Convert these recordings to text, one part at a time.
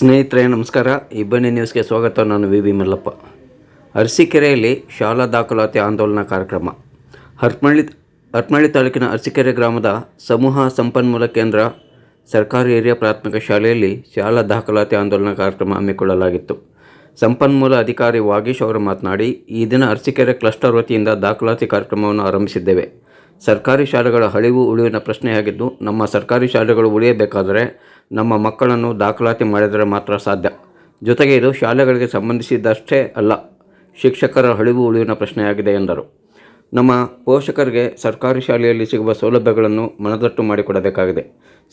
ಸ್ನೇಹಿತರೆ, ನಮಸ್ಕಾರ. ಇಬ್ಬನಿ ನ್ಯೂಸ್ಗೆ ಸ್ವಾಗತ. ನಾನು ವಿ ವಿ ಮಲ್ಲಪ್ಪ. ಅರಸೀಕೆರೆಯಲ್ಲಿ ಶಾಲಾ ದಾಖಲಾತಿ ಆಂದೋಲನ ಕಾರ್ಯಕ್ರಮ. ಹರ್ಮಳ್ಳಿ ಹರ್ಮಳ್ಳಿ ತಾಲೂಕಿನ ಅರಸೀಕೆರೆ ಗ್ರಾಮದ ಸಮೂಹ ಸಂಪನ್ಮೂಲ ಕೇಂದ್ರ ಸರ್ಕಾರಿ ಹಿರಿಯ ಪ್ರಾಥಮಿಕ ಶಾಲೆಯಲ್ಲಿ ಶಾಲಾ ದಾಖಲಾತಿ ಆಂದೋಲನ ಕಾರ್ಯಕ್ರಮ ಹಮ್ಮಿಕೊಳ್ಳಲಾಗಿತ್ತು. ಸಂಪನ್ಮೂಲ ಅಧಿಕಾರಿ ವಾಗೀಶ್ ಅವರು ಮಾತನಾಡಿ, ಈ ದಿನ ಅರಸೀಕೆರೆ ಕ್ಲಸ್ಟರ್ ವತಿಯಿಂದ ದಾಖಲಾತಿ ಕಾರ್ಯಕ್ರಮವನ್ನು ಆರಂಭಿಸಿದ್ದೇವೆ. ಸರ್ಕಾರಿ ಶಾಲೆಗಳ ಅಳಿವು ಉಳಿವಿನ ಪ್ರಶ್ನೆಯಾಗಿದ್ದು, ನಮ್ಮ ಸರ್ಕಾರಿ ಶಾಲೆಗಳು ಉಳಿಯಬೇಕಾದರೆ ನಮ್ಮ ಮಕ್ಕಳನ್ನು ದಾಖಲಾತಿ ಮಾಡಿದರೆ ಮಾತ್ರ ಸಾಧ್ಯ. ಜೊತೆಗೆ ಇದು ಶಾಲೆಗಳಿಗೆ ಸಂಬಂಧಿಸಿದಷ್ಟೇ ಅಲ್ಲ, ಶಿಕ್ಷಕರ ಅಳಿವು ಉಳಿವಿನ ಪ್ರಶ್ನೆಯಾಗಿದೆ ಎಂದರು. ನಮ್ಮ ಪೋಷಕರಿಗೆ ಸರ್ಕಾರಿ ಶಾಲೆಯಲ್ಲಿ ಸಿಗುವ ಸೌಲಭ್ಯಗಳನ್ನು ಮನದಟ್ಟು ಮಾಡಿಕೊಡಬೇಕಾಗಿದೆ.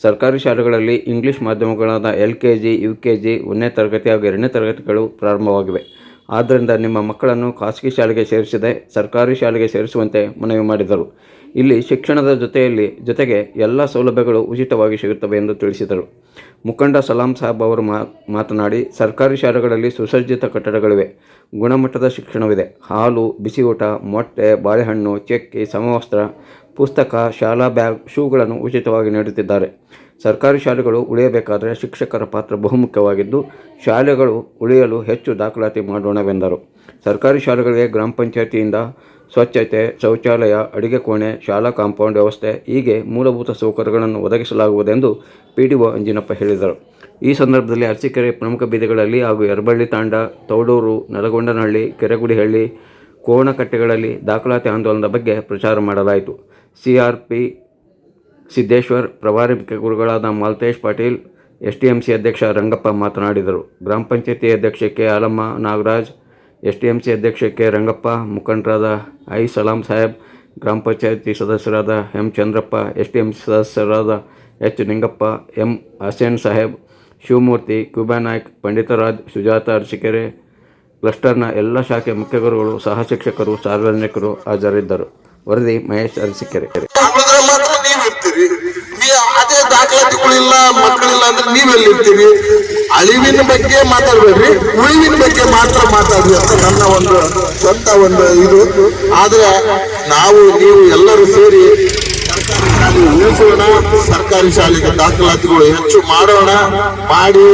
ಸರ್ಕಾರಿ ಶಾಲೆಗಳಲ್ಲಿ English ಮಾಧ್ಯಮಗಳಾದ L K G, U K G, ಒಂದನೇ ತರಗತಿ ಹಾಗೂ ಎರಡನೇ ತರಗತಿಗಳು ಪ್ರಾರಂಭವಾಗಿವೆ. ಆದ್ದರಿಂದ ನಿಮ್ಮ ಮಕ್ಕಳನ್ನು ಖಾಸಗಿ ಶಾಲೆಗೆ ಸೇರಿಸದೆ ಸರ್ಕಾರಿ ಶಾಲೆಗೆ ಸೇರಿಸುವಂತೆ ಮನವಿ ಮಾಡಿದರು. ಇಲ್ಲಿ ಶಿಕ್ಷಣದ ಜೊತೆಯಲ್ಲಿ ಜೊತೆಗೆ ಎಲ್ಲ ಸೌಲಭ್ಯಗಳು ಉಚಿತವಾಗಿ ಸಿಗುತ್ತವೆ ಎಂದು ತಿಳಿಸಿದರು. ಮುಖಂಡ ಸಲಾಂ ಸಾಹೇಬ್ ಅವರು ಮಾತನಾಡಿ, ಸರ್ಕಾರಿ ಶಾಲೆಗಳಲ್ಲಿ ಸುಸಜ್ಜಿತ ಕಟ್ಟಡಗಳಿವೆ. ಗುಣಮಟ್ಟದ ಶಿಕ್ಷಣವಿದೆ. ಹಾಲು ಬಿಸಿ ಊಟ ಮೊಟ್ಟೆ, ಬಾಳೆಹಣ್ಣು, ಚಕ್ಕಿ, ಸಮವಸ್ತ್ರ, ಪುಸ್ತಕ, ಶಾಲಾ ಬ್ಯಾಗ್, ಶೂಗಳನ್ನು ಉಚಿತವಾಗಿ ನೀಡುತ್ತಿದ್ದಾರೆ. ಸರ್ಕಾರಿ ಶಾಲೆಗಳು ಉಳಿಯಬೇಕಾದರೆ ಶಿಕ್ಷಕರ ಪಾತ್ರ ಬಹುಮುಖ್ಯವಾಗಿದ್ದು, ಶಾಲೆಗಳು ಉಳಿಯಲು ಹೆಚ್ಚು ದಾಖಲಾತಿ ಮಾಡೋಣವೆಂದರು. ಸರ್ಕಾರಿ ಶಾಲೆಗಳಿಗೆ ಗ್ರಾಮ ಪಂಚಾಯತಿಯಿಂದ ಸ್ವಚ್ಛತೆ, ಶೌಚಾಲಯ, ಅಡಿಗೆ ಕೋಣೆ, ಶಾಲಾ ಕಾಂಪೌಂಡ್ ವ್ಯವಸ್ಥೆ, ಹೀಗೆ ಮೂಲಭೂತ ಸೌಕರ್ಯಗಳನ್ನು ಒದಗಿಸಲಾಗುವುದೆಂದು ಪಿ ಡಿ ಒ ಅಂಜಿನಪ್ಪ ಹೇಳಿದರು. ಈ ಸಂದರ್ಭದಲ್ಲಿ ಅರಸೀಕೆರೆ ಪ್ರಮುಖ ಬೀದಿಗಳಲ್ಲಿ ಹಾಗೂ ಎರಬಳ್ಳಿ ತಾಂಡ, ತೌಡೂರು, ನಲಗೊಂಡನಹಳ್ಳಿ, ಕೆರೆಗುಡಿಹಳ್ಳಿ, ಕೋಣಕಟ್ಟೆಗಳಲ್ಲಿ ದಾಖಲಾತಿ ಆಂದೋಲನದ ಬಗ್ಗೆ ಪ್ರಚಾರ ಮಾಡಲಾಯಿತು. ಸಿ ಆರ್ ಪಿ ಸಿದ್ದೇಶ್ವರ್, ಪ್ರಭಾರಿ ಗುರುಗಳಾದ Maltesh Patil, S T M C ಅಧ್ಯಕ್ಷ ರಂಗಪ್ಪ ಮಾತನಾಡಿದರು. ಗ್ರಾಮ ಪಂಚಾಯತಿ ಅಧ್ಯಕ್ಷ K Alamma Nagaraj S T M C ಅಧ್ಯಕ್ಷ ಕೆ ರಂಗಪ್ಪ, ಮುಖಂಡರಾದ ಐ ಸಲಾಂ ಸಾಹೇಬ್, ಗ್ರಾಮ ಪಂಚಾಯತಿ ಸದಸ್ಯರಾದ M Chandrappa S T M C ಸದಸ್ಯರಾದ H Ningappa, M Hasen Saheb, Shivamurthy, Cuba Naik, ಪಂಡಿತರಾಜ್, Sujatha Arasikere ಕ್ಲಸ್ಟರ್ನ ಎಲ್ಲ ಶಾಖೆ ಮುಖ್ಯಗುರುಗಳು, ಸಹ ಶಿಕ್ಷಕರು, ಸಾರ್ವಜನಿಕರು ಹಾಜರಿದ್ದರು. ವರದಿ ಮಹೇಶ್ ಅರಸಿಕೆರೆ. ಇರ್ತೀರಿ. ನೀ ಅದೇ ದಾಖಲಾತಿಗಳಿಲ್ಲ, ಮಕ್ಕಳಿಲ್ಲ ಅಂದ್ರೆ ನೀವೆಲ್ಲಿ ಇರ್ತೀರಿ ಅಳಿವಿನ ಬಗ್ಗೆ ಮಾತಾಡ್ಬೇಡ್ರಿ. ಉಳಿವಿನ ಬಗ್ಗೆ ಮಾತ್ರ ಮಾತಾಡ್ರಿ ಅಂತ ನನ್ನ ಒಂದು ಸ್ವಂತ ಒಂದು ಇದು. ಆದ್ರೆ ನಾವು, ನೀವು ಎಲ್ಲರೂ ಸೇರಿ ಸರ್ಕಾರಿ ಶಾಲೆಗೆ ದಾಖಲಾತಿಗಳು ಹೆಚ್ಚು ಮಾಡೋಣ, ಮಾಡಿ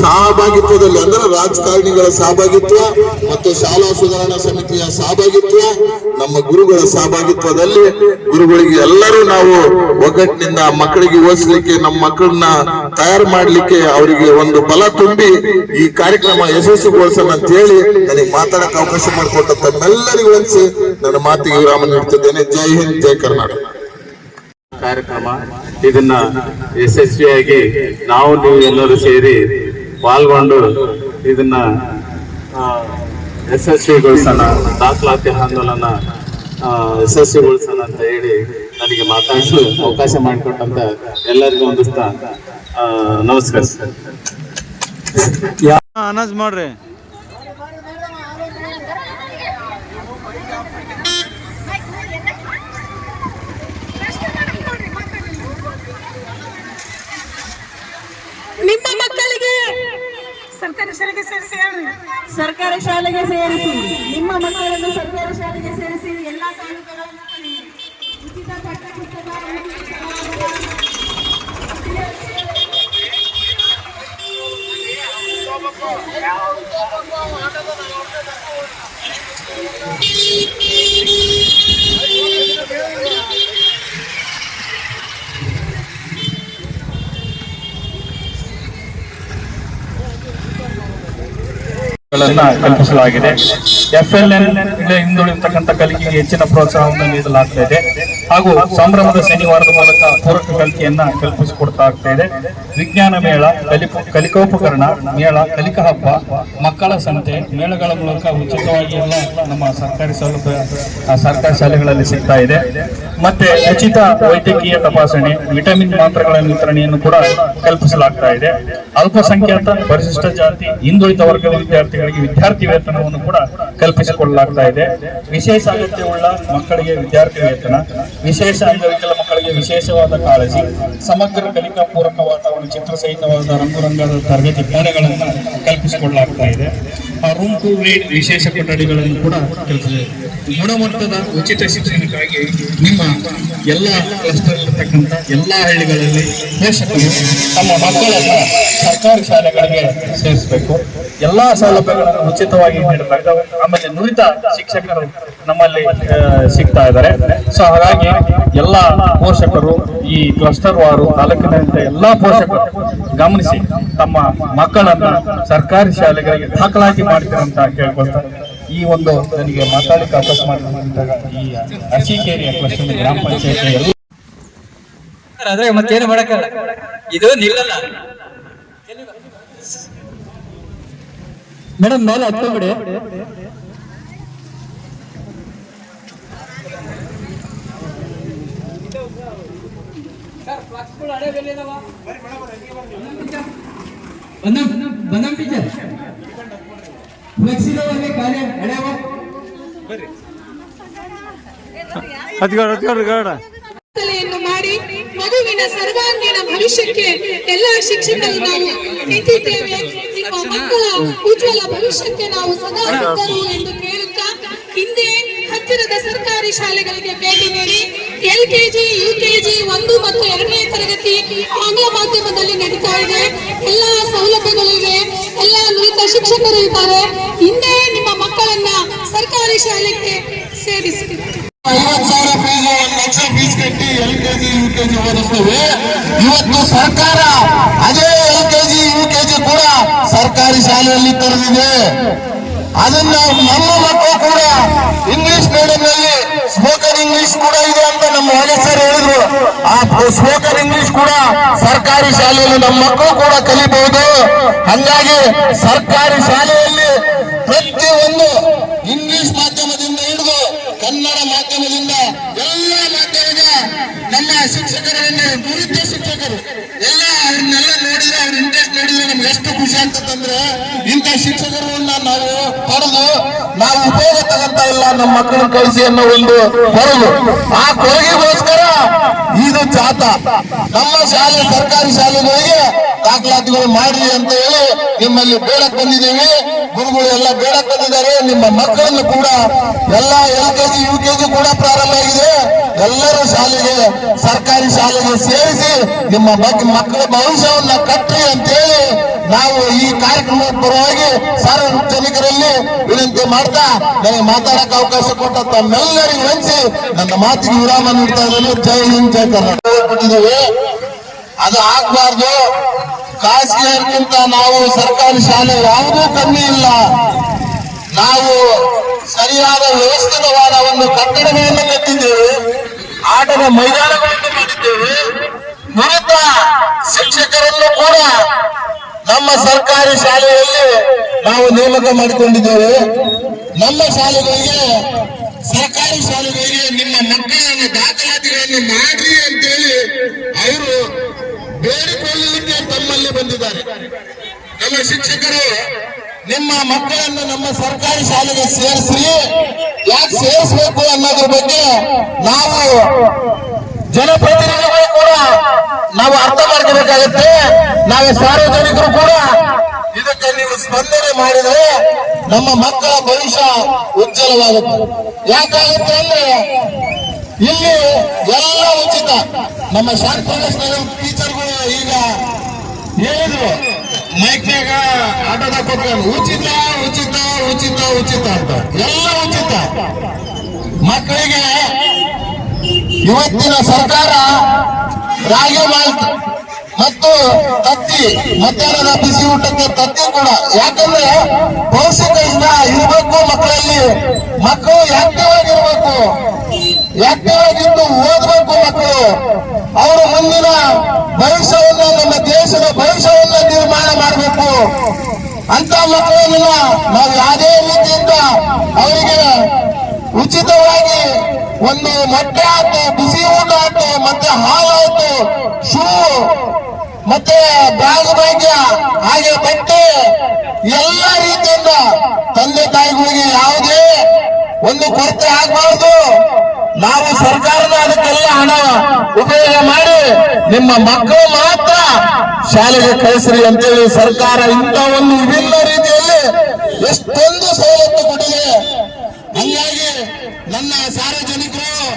ಸಹಭಾಗಿತ್ವದಲ್ಲಿ ಅಂದ್ರೆ ರಾಜಕಾರಣಿಗಳ ಸಹಭಾಗಿತ್ವ ಮತ್ತು ಶಾಲಾ ಸುಧಾರಣಾ ಸಮಿತಿಯ ಸಹಭಾಗಿತ್ವ, ನಮ್ಮ ಗುರುಗಳ ಸಹಭಾಗಿತ್ವದಲ್ಲಿ ಗುರುಗಳಿಗೆ ಎಲ್ಲರೂ ನಾವು ಒಗ್ಗಟ್ಟಿನಿಂದ ಮಕ್ಕಳಿಗೆ ಓದಿಸ್ಲಿಕ್ಕೆ, ನಮ್ಮ ಮಕ್ಕಳನ್ನ ತಯಾರು ಮಾಡಲಿಕ್ಕೆ ಅವರಿಗೆ ಒಂದು ಬಲ ತುಂಬಿ ಈ ಕಾರ್ಯಕ್ರಮ ಯಶಸ್ವಿಗೊಳಿಸೋಣ ಅಂತ ಹೇಳಿ ನನಗೆ ಮಾತಾಡಕ್ಕೆ ಅವಕಾಶ ಮಾಡಿಕೊಟ್ಟ ತಮ್ಮೆಲ್ಲರಿಗೂ ಅನಿಸಿ ನನ್ನ ಮಾತಿಗೆ ವಿರಾಮ ನೀಡುತ್ತಿದ್ದೇನೆ ಜೈ ಹಿಂದ್, ಜೈ ಕರ್ನಾಟಕ. ಕಾರ್ಯಕ್ರಮ ಇದನ್ನ ಯಶಸ್ವಿಯಾಗಿ ನಾವು ನೀವು ಎಲ್ಲರೂ ಸೇರಿ ಪಾಲ್ಗೊಂಡು ಇದನ್ನ ಯಶಸ್ವಿಗೊಳಿಸೋಣ ದಾಖಲಾತಿ ಆಂದೋಲನ ಯಶಸ್ವಿಗೊಳಿಸೋಣ ಅಂತ ಹೇಳಿ ನನಗೆ ಮಾತಾಡಿಸಿ ಅವಕಾಶ ಮಾಡಿಕೊಟ್ಟಂತ ಎಲ್ಲರಿಗೂ ಆ, ನಮಸ್ಕಾರ ಸರ್. ಅನಾಜ್ ಮಾಡ್ರಿ ನಿಮ್ಮ ಮಕ್ಕಳಿಗೆ ಸರ್ಕಾರಿ ಶಾಲೆಗೆ ಸೇರಿಸಿ. ಸರ್ಕಾರಿ ಶಾಲೆಗೆ ಸೇರಿಸಿ. ನಿಮ್ಮ ಮಕ್ಕಳನ್ನು ಸರ್ಕಾರಿ ಶಾಲೆಗೆ ಸೇರಿಸಿ. ಎಲ್ಲಾ ಸೌಲಭ್ಯಗಳನ್ನು ಪಡೆಯಿರಿ. ಉಚಿತ ಪಠ್ಯಪುಸ್ತಕ ಗಳನ್ನ ಕಲ್ಪಿಸಲಾಗಿದೆ. ಎಫ್ ಎಲ್ ಎನ್ ಹಿಂದುಳಿರ್ತಕ್ಕಂಥ ಕಲಿಕೆಗೆ ಹೆಚ್ಚಿನ ಪ್ರೋತ್ಸಾಹವನ್ನು ನೀಡಲಾಗ್ತಾ ಇದೆ. ಹಾಗೂ ಸಂಭ್ರಮದ ಶನಿವಾರದ ಮೂಲಕ ಪೂರಕ ಕಲಿಕೆಯನ್ನ ಕಲ್ಪಿಸಿಕೊಡ್ತಾ ಆಗ್ತಾ ಇದೆ. ವಿಜ್ಞಾನ ಮೇಳ ಕಲಿಕೋ ಕಲಿಕೋಪಕರಣ ಮೇಳ, ಕಲಿಕಾ ಹಬ್ಬ, ಮಕ್ಕಳ ಸಂತೆ ಮೇಳಗಳ ಮೂಲಕ ಉಚಿತವಾಗಿ ಎಲ್ಲ ನಮ್ಮ ಸರ್ಕಾರಿ ಸೌಲಭ್ಯ ಸರ್ಕಾರಿ ಶಾಲೆಗಳಲ್ಲಿ ಸಿಗ್ತಾ ಇದೆ. ಮತ್ತೆ ಉಚಿತ ವೈದ್ಯಕೀಯ ತಪಾಸಣೆ, ವಿಟಮಿನ್ ಮಾತ್ರೆಗಳ ವಿತರಣೆಯನ್ನು ಕೂಡ ಕಲ್ಪಿಸಲಾಗ್ತಾ ಇದೆ. ಅಲ್ಪಸಂಖ್ಯಾತ, ಪರಿಶಿಷ್ಟ ಜಾತಿ, ಹಿಂದುಳಿದ ವರ್ಗದ ವಿದ್ಯಾರ್ಥಿಗಳಿಗೆ ವಿದ್ಯಾರ್ಥಿ ವೇತನವನ್ನು ಕೂಡ ಕಲ್ಪಿಸಿಕೊಳ್ಳಲಾಗ್ತಾ ಇದೆ. ವಿಶೇಷ ಅಗತ್ಯವುಳ್ಳ ಮಕ್ಕಳಿಗೆ ವಿದ್ಯಾರ್ಥಿ ವೇತನ ವಿಶೇಷ ಅಂಗವಿಕಲ ವಿಶೇಷವಾದ ಕಾಳಜಿ, ಸಮಗ್ರ ಕಲಿಕಾ ಪೂರಕ ವಾತಾವರಣ, ಚಿತ್ರಸಹಿತವಾದ ರಂಗುರಂಗದ ತರಗತಿ ಕೋಣೆಗಳನ್ನು ಕಲ್ಪಿಸಿಕೊಳ್ಳಲಾಗ್ತಾ ಇದೆ. ಆ ರೂಮ್ ಟು ರೇಟ್ ವಿಶೇಷ ಕೊಠಡಿಗಳನ್ನು ಕೂಡ ಕಲ್ಪಿಸಿದೆ ಗುಣಮಟ್ಟದ ಉಚಿತ ಶಿಕ್ಷಣಕ್ಕಾಗಿ ನಿಮ್ಮ ಎಲ್ಲ ಕ್ಲಸ್ಟರ್ ಎಲ್ಲ ಹಳ್ಳಿಗಳಲ್ಲಿ ಪೋಷಕರು ತಮ್ಮ ಮಕ್ಕಳನ್ನು ಸರ್ಕಾರಿ ಶಾಲೆಗಳಿಗೆ ಸೇರಿಸಬೇಕು. ಎಲ್ಲ ಸೌಲಭ್ಯಗಳನ್ನು ಉಚಿತವಾಗಿ ನೀಡಬೇಕು. ಆಮೇಲೆ ನುರಿತ ಶಿಕ್ಷಕರು ನಮ್ಮಲ್ಲಿ ಸಿಗ್ತಾ ಇದ್ದಾರೆ. ಸೊ ಹಾಗಾಗಿ ಎಲ್ಲ ಪೋಷಕರು ಈ ಕ್ಲಸ್ಟರ್ ವಾರು ತಾಲೂಕಿನಾದ್ಯಂತ ಎಲ್ಲಾ ಪೋಷಕರು ಗಮನಿಸಿ ತಮ್ಮ ಮಕ್ಕಳನ್ನ ಸರ್ಕಾರಿ ಶಾಲೆಗಳಿಗೆ ದಾಖಲಾತಿ ಮಾಡ್ತೀರ ಅಂತ ಕೇಳ್ಕೊಳ್ತಾರೆ ಈ ಒಂದು ನನಗೆ ಮಾತಾಡಲಿಕ್ಕೆ ಅವಕಾಶ ಮಾಡಿದಾಗ ಈ ಅರಸೀಕೆರೆಯ ಕ್ಲಸ್ಟರ್ ಗ್ರಾಮ ಪಂಚಾಯತಿ ಎಲ್ಲ ಆದ್ರೆ ಮತ್ತೇನು ಮಾಡಕ ಇದು ನಿಲ್ಲಲ್ಲ. ಮೇಡಮ್ ಮೇಲೆ ಹತ್ಕೊಂಡ್ಬಿಡಿ. ಬಂದಂ ಮಾಡಿ ಮಗುವಿನ ಸರ್ವಾಂಗೀಣ ಭವಿಷ್ಯಕ್ಕೆ ಎಲ್ಲಾ ಶಿಕ್ಷಕರು ನಾವು ನಿಂತಿದ್ದೇವೆ. ನಿಮ್ಮ ಮಕ್ಕಳ ಉಜ್ವಲ ಭವಿಷ್ಯಕ್ಕೆ ನಾವು ಸದಾ ಸಿದ್ಧರು ಎಂದು ಕೇಳುತ್ತಾ ಹಿಂದೆ ಹತ್ತಿರದ ಸರ್ಕಾರಿ ಶಾಲೆಗಳಿಗೆ ಭೇಟಿ ನೀಡಿ ಎಲ್ ಕೆಜಿ ಯು ಕೆಜಿ ಒಂದು ಮತ್ತು ತರಗತಿ ಆಂಗ್ಲ ಮಾಧ್ಯಮದಲ್ಲಿ ನಡೀತಾ ಇದೆ. ಎಲ್ಲ ಸೌಲಭ್ಯಗಳಿವೆ ಎಲ್ಲ ನುರಿತ ಶಿಕ್ಷಕರು ಇದ್ದಾರೆ. ಹಿಂದೆ ನಿಮ್ಮ ಮಕ್ಕಳನ್ನ ಸರ್ಕಾರಿ ಶಾಲೆಗೆ ಸೇರಿಸಿ ಸಾವಿರ ಲಕ್ಷ ಫೀಸ್ ಕಟ್ಟಿ ಎಲ್ ಯು ಇವತ್ತು ಸರ್ಕಾರ ಅದೇ ಎಲ್ ಕೆಜಿ ಯು ಕೆಜಿ ಕೂಡ ಸರ್ಕಾರಿ ಶಾಲೆಯಲ್ಲಿ ತರೆದಿದೆ. ಅದನ್ನ ನಮ್ಮ ಮಕ್ಕಳು ಕೂಡ ಇಂಗ್ಲಿಷ್ ಮೀಡಿಯಂ ನಲ್ಲಿ ಸ್ಪೋಕನ್ ಇಂಗ್ಲಿಷ್ ಕೂಡ ಇದೆ ಅಂತ ನಮ್ಮ ಹೊಳೆ ಸರ್ ಹೇಳಿದ್ರು ಆ ಸ್ಪೋಕನ್ ಇಂಗ್ಲಿಷ್ ಕೂಡ ಸರ್ಕಾರಿ ಶಾಲೆಯಲ್ಲಿ ನಮ್ಮ ಮಕ್ಕಳು ಕೂಡ ಕಲಿಬಹುದು. ಹಂಗಾಗಿ ಸರ್ಕಾರಿ ಶಾಲೆಯಲ್ಲಿ ಪ್ರತಿಯೊಂದು ಇಂಗ್ಲಿಷ್ ಮಾಧ್ಯಮದಿಂದ ಹಿಡಿದು ಕನ್ನಡ ಮಾಧ್ಯಮದಿಂದ ಎಲ್ಲ ಮಾಧ್ಯಮದ ನಮ್ಮ ಶಿಕ್ಷಕರನ್ನ ನುರಿತ ಶಿಕ್ಷಕರು. ಎಲ್ಲ ಅವ್ರನ್ನೆಲ್ಲ ನೋಡಿದ್ರೆ ಅವ್ರ ಇಂಟ್ರೆಸ್ಟ್ ನೋಡಿದ್ರೆ ನಮ್ಗೆ ಎಷ್ಟು ಖುಷಿ ಆಗ್ತದಂದ್ರೆ ಇಂಥ ಶಿಕ್ಷಕರನ್ನ ನಾವು ಪಡೆದು ನಾವು ಉಪಯೋಗ ತಗಂತ ಇಲ್ಲ ನಮ್ಮ ಮಕ್ಕಳನ್ನ ಕಳಿಸಿ ಅನ್ನೋ ಒಂದು ಕೊರಗು. ಆ ಕೊರಗಿಗೋಸ್ಕರ ಇದು ಜಾತ ನಮ್ಮ ಶಾಲೆ ಸರ್ಕಾರಿ ಶಾಲೆಗಳಿಗೆ ದಾಖಲಾತಿಗಳು ಮಾಡಿ ಅಂತ ಹೇಳಿ ನಿಮ್ಮಲ್ಲಿ ಬೇಡಕ್ ಬಂದಿದ್ದೀವಿ. ಗುರುಗಳು ಎಲ್ಲ ಬೇಡಕ್ ಬಂದಿದ್ದಾರೆ. ನಿಮ್ಮ ಮಕ್ಕಳನ್ನು ಕೂಡ ಎಲ್ಲ ಎಲ್ ಕೆಜಿ ಯು ಕೆಜಿ ಕೂಡ ಪ್ರಾರಂಭ ಆಗಿದೆ. ಎಲ್ಲರೂ ಶಾಲೆಗೆ, ಸರ್ಕಾರಿ ಶಾಲೆಗೆ ಸೇರಿಸಿ ನಿಮ್ಮ ಬಗ್ಗೆ ಮಕ್ಕಳ ಭವಿಷ್ಯವನ್ನ ಕಟ್ಟಿ ಅಂತೇಳಿ ನಾವು ಈ ಕಾರ್ಯಕ್ರಮದ ಪರವಾಗಿ ಸಾರ್ವಜನಿಕರಲ್ಲಿ ವಿನಂತಿ ಮಾಡ್ತಾ ನನಗೆ ಮಾತಾಡಕ್ಕೆ ಅವಕಾಶ ಕೊಟ್ಟ ತಮ್ಮೆಲ್ಲರಿಗೂ ವಂಚಿ ನನ್ನ ಮಾತಿಗೆ ವಿರಾಮ ನೀಡ್ತಾ ಇದ್ದೇನೆ. ಜೈ ಹಿಂದ್, ಜೈ ಕರ್ನಾಟಕ. ಅದು ಆಗ್ಬಾರ್ದು. ಖಾಸಗಿಯರ್ಗಿಂತ ನಾವು ಸರ್ಕಾರಿ ಶಾಲೆ ಯಾವುದೂ ಕಮ್ಮಿ ಇಲ್ಲ. ನಾವು ಸರಿಯಾದ ವ್ಯವಸ್ಥಿತವಾದ ಒಂದು ಕಟ್ಟಡಗಳನ್ನು ಕಟ್ಟಿದ್ದೇವೆ. ಆಟದ ಮೈದಾನಗಳನ್ನು ಮಾಡಿದ್ದೇವೆ ನುರಿತ ಶಿಕ್ಷಕರನ್ನು ಕೂಡ ನಮ್ಮ ಸರ್ಕಾರಿ ಶಾಲೆಯಲ್ಲಿ ನಾವು ನೇಮಕ ಮಾಡಿಕೊಂಡಿದ್ದೇವೆ. ನಮ್ಮ ಶಾಲೆಗಳಿಗೆ, ಸರ್ಕಾರಿ ಶಾಲೆಗಳಿಗೆ ನಿಮ್ಮ ಮಕ್ಕಳನ್ನು ದಾಖಲಾತಿಗಳನ್ನು ಮಾಡಿ ಅಂತೇಳಿ ಅವರು ಬೇಡಿಕೊಳ್ಳಲಿಕ್ಕೆ ತಮ್ಮಲ್ಲಿ ಬಂದಿದ್ದಾರೆ. ನಮ್ಮ ಶಿಕ್ಷಕರು, ನಿಮ್ಮ ಮಕ್ಕಳನ್ನು ನಮ್ಮ ಸರ್ಕಾರಿ ಶಾಲೆಗೆ ಸೇರಿಸಿ, ಯಾಕೆ ಸೇರಿಸಬೇಕು ಅನ್ನೋದ್ರ ಬಗ್ಗೆ ನಾವು ಜನಪ್ರತಿನಿಧಿಗಳು ಕೂಡ ನಾವು ಅರ್ಥ ಮಾಡ್ಕೋಬೇಕಾಗತ್ತೆ. ನಾವು ಸಾರ್ವಜನಿಕರು ಕೂಡ ಇದಕ್ಕೆ ನೀವು ಸ್ಪಂದನೆ ಮಾಡಿದರೆ ನಮ್ಮ ಮಕ್ಕಳ ಭವಿಷ್ಯ ಉಜ್ವಲವಾಗುತ್ತೆ. ಯಾಕಾಗುತ್ತೆ ಅಂದ್ರೆ, ಇಲ್ಲಿ ಎಲ್ಲ ಉಚಿತ. ನಮ್ಮ ಶಾಂತ ಟೀಚರ್ಗಳು ಈಗ ಹೇಳಿದ್ರು ಮೈಕ್ನಾಗ ಆಟದ ಕೊಟ್ಕೊಂಡು ಉಚಿತ ಉಚಿತ ಉಚಿತ ಉಚಿತ ಅಂತ. ಎಲ್ಲ ಉಚಿತ. ಮಕ್ಕಳಿಗೆ ಇವತ್ತಿನ ಸರ್ಕಾರ ರಾಗಿ ಮಾಲ್ಟ್ ಮತ್ತು ತತ್ತಿ, ಮಧ್ಯಾಹ್ನದ ಬಿಸಿ ಊಟಕ್ಕೆ ತತ್ತಿ ಕೂಡ. ಯಾಕಂದ್ರೆ ಪೌಷ್ಟಿಕದಿಂದ ಇರಬೇಕು ಮಕ್ಕಳಲ್ಲಿ. ಮಕ್ಕಳು ಆಕ್ಟಿವ್ ಆಗಿರ್ಬೇಕು. ಓದ್ಬೇಕು ಮಕ್ಕಳು. ಅವರು ಮುಂದಿನ ಭವಿಷ್ಯವನ್ನ, ನಮ್ಮ ದೇಶದ ಭವಿಷ್ಯವನ್ನ ನಿರ್ಮಾಣ ಮಾಡಬೇಕು. ಅಂತ ಮಕ್ಕಳನ್ನ ನಾವು ಯಾವುದೇ ರೀತಿಯಿಂದ ಅವರಿಗೆ ಉಚಿತವಾಗಿ ಒಂದು ಮೊಟ್ಟೆ ಆಯ್ತು ಬಿಸಿ ಊಟ ಆಯ್ತು ಮತ್ತೆ ಹಾಲು ಆಯ್ತು ಶೂ, ಮತ್ತೆ ಬ್ಯಾಗ್ ಭಾಗ್ಯ ಹಾಗೆ ಬಟ್ಟೆ, ಎಲ್ಲ ರೀತಿಯಿಂದ ತಂದೆ ತಾಯಿಗಳಿಗೆ ಯಾವುದೇ ಒಂದು ಕೊರತೆ ಆಗಬಾರ್ದು. ನಾವು ಸರ್ಕಾರದ ಅದಕ್ಕೆಲ್ಲ ಹಣ ಉಪಯೋಗ ಮಾಡಿ ನಿಮ್ಮ ಮಕ್ಕಳು ಮಾತ್ರ ಶಾಲೆಗೆ ಕಳಿಸ್ರಿ ಅಂತೇಳಿ ಸರ್ಕಾರ ಇಂಥ ಒಂದು ವಿಭಿನ್ನ ರೀತಿಯಲ್ಲಿ ಎಷ್ಟೊಂದು ಸವಲತ್ತು ಕೊಟ್ಟಿದೆ. ಹಂಗಾಗಿ ನನ್ನ ಸಾರ್ವಜನಿಕರು